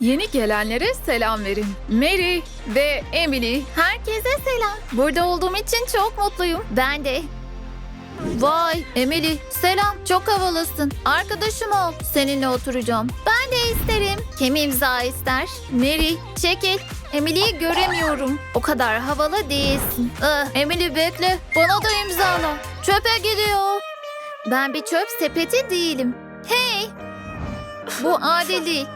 Yeni gelenlere selam verin. Mary ve Emily. Herkese selam. Burada olduğum için çok mutluyum. Ben de. Vay Emily selam çok havalısın. Arkadaşım ol. Seninle oturacağım. Ben de isterim. Kim imza ister? Mary çekil. Emily'yi göremiyorum. O kadar havalı değilsin. Ah, Emily bekle. Bana da imzala. Çöpe gidiyor. Ben bir çöp sepeti değilim. Hey. Bu adil değil.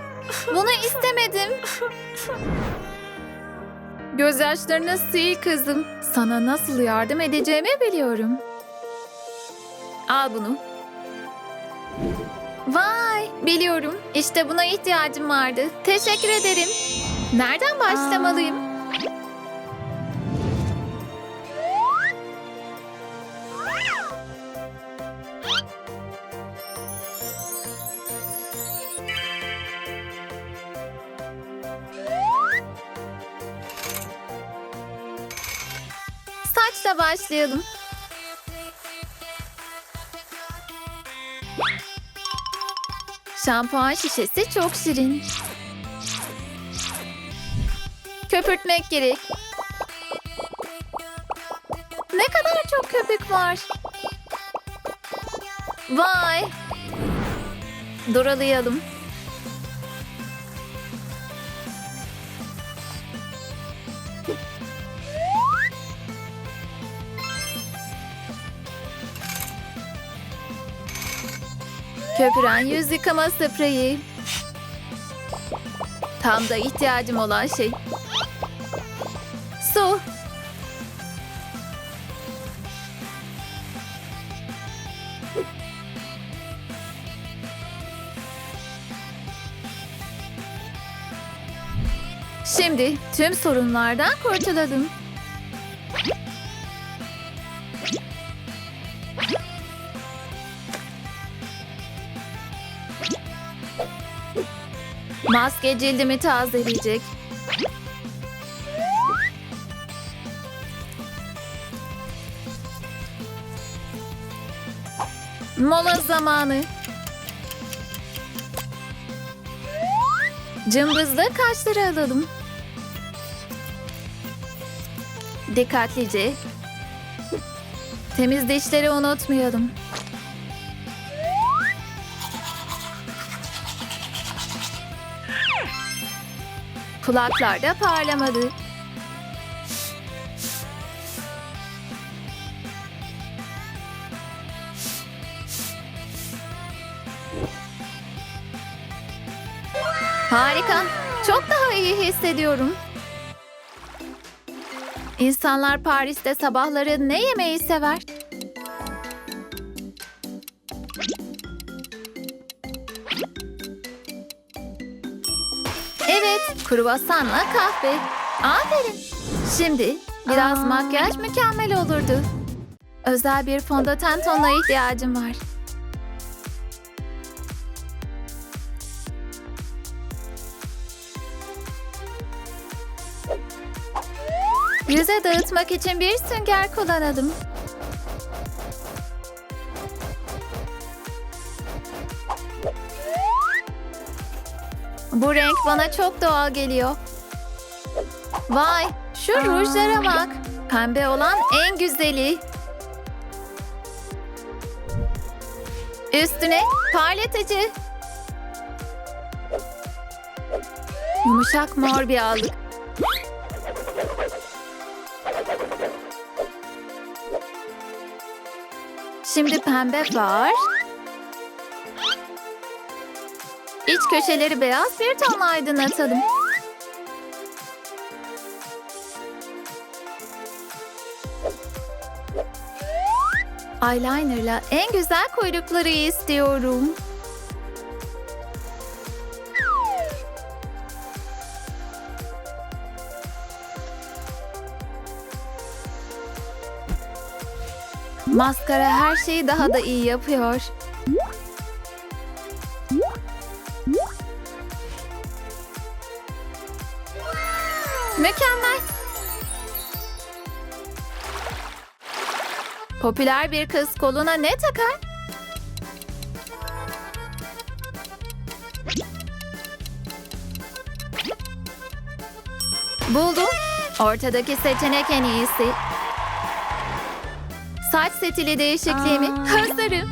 Bunu istemedim. Gözyaşlarını sil kızım. Sana nasıl yardım edeceğimi biliyorum. Al bunu. Vay, biliyorum. İşte buna ihtiyacım vardı. Teşekkür ederim. Nereden başlamalıyım? Saçla başlayalım. Şampuan şişesi çok şirin. Köpürtmek gerek. Ne kadar çok köpük var. Vay. Duralayalım. Köpüren yüz yıkama spreyi. Tam da ihtiyacım olan şey. Su. Şimdi tüm sorunlardan kurtulalım. Maske cildimi tazeleyecek. Mola zamanı. Cımbızla kaşları alalım. Dikkatlice. Temiz dişleri unutmayalım. Kulaklar da parlamadı. Harika. Çok daha iyi hissediyorum. İnsanlar Paris'te sabahları ne yemeyi sever? Kruvasanla kahve. Aferin. Şimdi biraz Aa. makyaj mükemmel olurdu. Özel bir fondöten tonuna ihtiyacım var. Yüze dağıtmak için bir sünger kullanalım. Bu renk bana çok doğal geliyor. Vay, şu rujlara bak. Pembe olan en güzeli. Üstüne parlatıcı. Yumuşak mor bir allık. Şimdi pembe var. İç köşeleri beyaz bir tonla aydınlatalım. Eyelinerla en güzel kuyrukları istiyorum. Maskara her şeyi daha da iyi yapıyor. Mükemmel. Popüler bir kız koluna ne takar? Buldum. Ortadaki seçenek en iyisi. Saç setili değişikliğimi hazırım.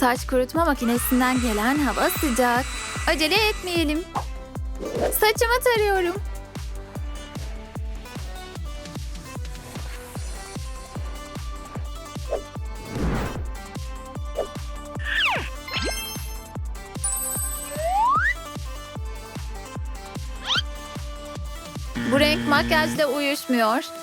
Saç kurutma makinesinden gelen hava sıcak. Acele etmeyelim. Saçımı tarıyorum. Bu renk makyajla uyuşmuyor.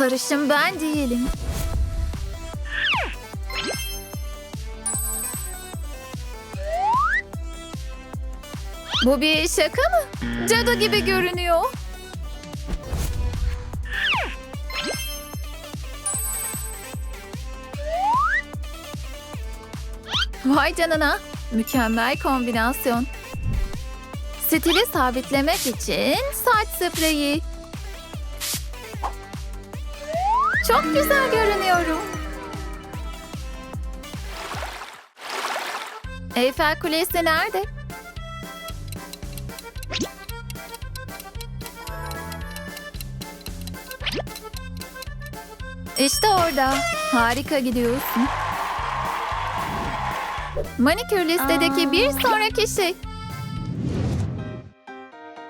Sarışın ben değilim. Bu bir şaka mı? Cadı gibi görünüyor. Vay canına. Mükemmel kombinasyon. Stili sabitlemek için saç spreyi. Çok güzel görünüyorum. Eyfel Kulesi nerede? İşte orada. Harika gidiyorsun. Manikür listedeki bir sonraki şey.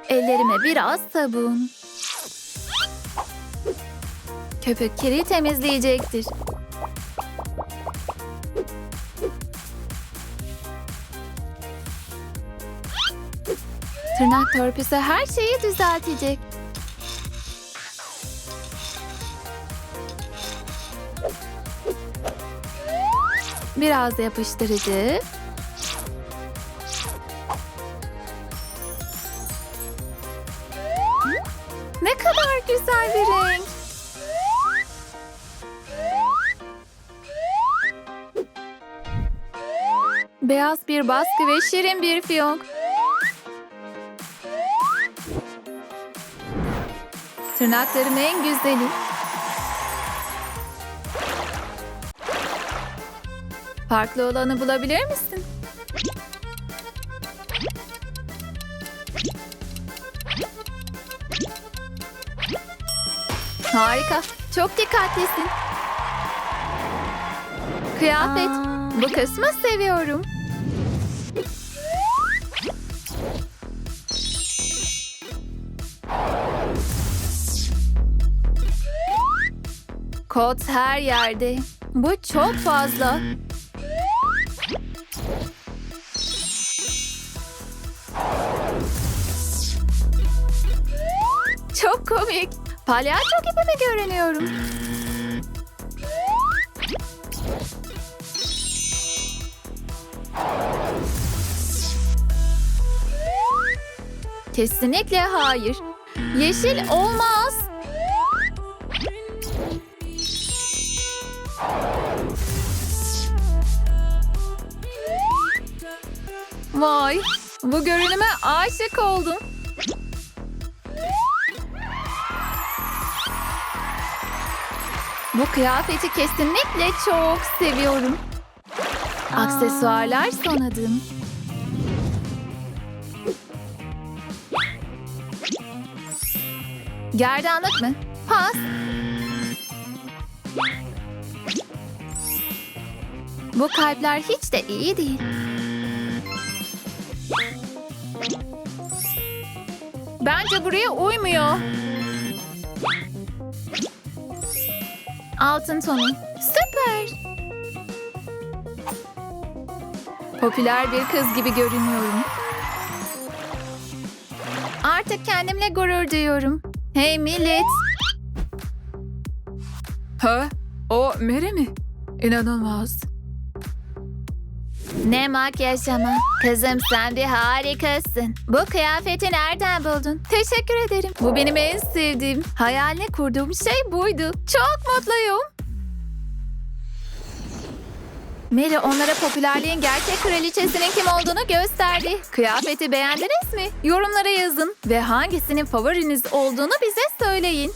Ellerime biraz sabun. Köpük kiri temizleyecektir. Tırnak törpüsü her şeyi düzeltecek. Biraz yapıştırıcı. Ne kadar güzel bir renk. Beyaz bir baskı ve şirin bir fiyonk. Tırnaklarım en güzeli. Farklı olanı bulabilir misin? Harika. Çok dikkatlisin. Kıyafet. Bu kısmı seviyorum. Kot her yerde. Bu çok fazla. Çok komik. Palyaço gibi mi görünüyorum? Kesinlikle hayır. Yeşil olmaz. Vay, bu görünüme aşık oldum. Bu kıyafeti kesinlikle çok seviyorum. Aksesuarlar son adım. Gerdanlık mı? Pas. Bu kalpler hiç de iyi değil. Bence buraya uymuyor. Altın tonu. Süper. Popüler bir kız gibi görünüyorum. Artık kendimle gurur duyuyorum. Hey millet. Ha? O Mary mi? İnanılmaz. Ne makyaj ama. Kızım sen bir harikasın. Bu kıyafeti nereden buldun? Teşekkür ederim. Bu benim en sevdiğim. Hayalini kurduğum şey buydu. Çok mutluyum. Mary onlara popülerliğin gerçek kraliçesinin kim olduğunu gösterdi. Kıyafeti beğendiniz mi? Yorumlara yazın ve hangisinin favoriniz olduğunu bize söyleyin.